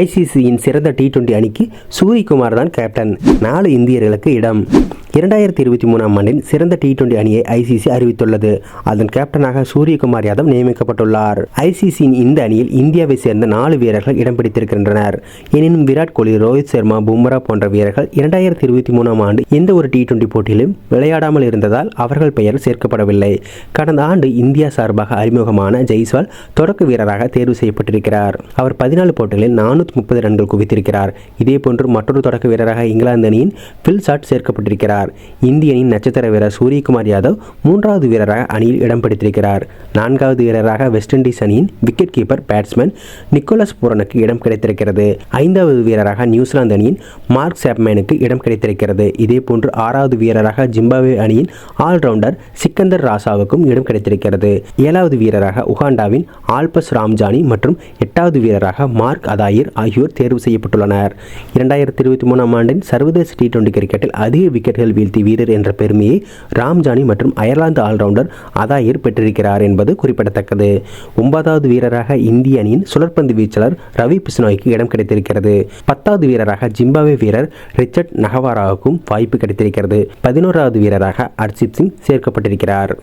ஐசிசியின் சிறந்த T twenty அணிக்கு சூரியகுமார் தான் கேப்டன் நாலு இந்தியர்களுக்கு இடம். இரண்டாயிரத்தி இருபத்தி மூணாம் ஆண்டின் சிறந்த டி டுவெண்டி அணியை ஐசிசி அறிவித்துள்ளது. அதன் கேப்டனாக சூரியகுமார் யாதவ் நியமிக்கப்பட்டுள்ளார். ஐசிசியின் இந்த அணியில் இந்தியாவை சேர்ந்த நாலு வீரர்கள் இடம் பிடித்திருக்கின்றனர். எனினும் விராட் கோலி ரோஹித் சர்மா பும்ரா போன்ற வீரர்கள் இரண்டாயிரத்தி இருபத்தி மூணாம் ஆண்டு எந்த ஒரு டி டுவெண்டி போட்டியிலும் விளையாடாமல் இருந்ததால் அவர்கள் பெயர் சேர்க்கப்படவில்லை. கடந்த ஆண்டு இந்தியா சார்பாக அறிமுகமான ஜெய்ஸ்வால் தொடக்க வீரராக தேர்வு செய்யப்பட்டிருக்கிறார். அவர் பதினாலு போட்டிகளில் நானூற்றி முப்பது ரன்கள் குவித்திருக்கிறார். இதேபோன்று மற்றொரு தொடக்க வீரராக இங்கிலாந்து அணியின் பில் ஷாட் சேர்க்கப்பட்டிருக்கிறார். இந்தியனின் நட்சத்திர வீரர் சூரியகுமார் யாதவ் மூன்றாவது வீரராக அணியில் இடம் பிடித்திருக்கிறார். நான்காவது வீரராக வெஸ்ட் இண்டீஸ் அணியின் விக்கெட் கீப்பர் பேட்ஸ்மேன் நிக்கோலஸ் பூரனுக்கு இடம் கிடைத்திருக்கிறது. ஐந்தாவது வீரராக நியூசிலாந்து அணியின் மார்க் சாப்மேனுக்கு இடம் கிடைத்திருக்கிறது. இதேபோன்று ஆறாவது வீரராக ஜிம்பாப்வே அணியின் ஆல்ரவுண்டர் சிக்கந்தர் ராசாவுக்கும் இடம் கிடைத்திருக்கிறது. ஏழாவது வீரராக உகாண்டாவின் ஆல்பஸ் ராம்ஜானி மற்றும் எட்டாவது வீரராக மார்க் அதாயிர் ஆகியோர் தேர்வு செய்யப்பட்டுள்ளனர். இரண்டாயிரத்தி இருபத்தி மூணாம் ஆண்டின் சர்வதேச டி டுவெண்டி கிரிக்கெட்டில் அதிக விக்கெட்டுகள் வீழ்த்தி வீரர் என்ற பெருமையை ராம்ஜானி மற்றும் அயர்லாந்து ஆல்ரவுண்டர் அதாயிர் பெற்றிருக்கிறார் என்பது குறிப்பிடத்தக்கது. ஒன்பதாவது வீரராக இந்திய அணியின் சுழற்பந்து வீச்சாளர் ரவி பிஸ்னாய்க்கு இடம் கிடைத்திருக்கிறது. பத்தாவது வீரராக ஜிம்பாவே வீரர் ரிச்சர்ட் நகவாராவுக்கும் வாய்ப்பு கிடைத்திருக்கிறது. பதினோராவது வீரராக அர்ஜித் சிங் சேர்க்கப்பட்டிருக்கிறார்.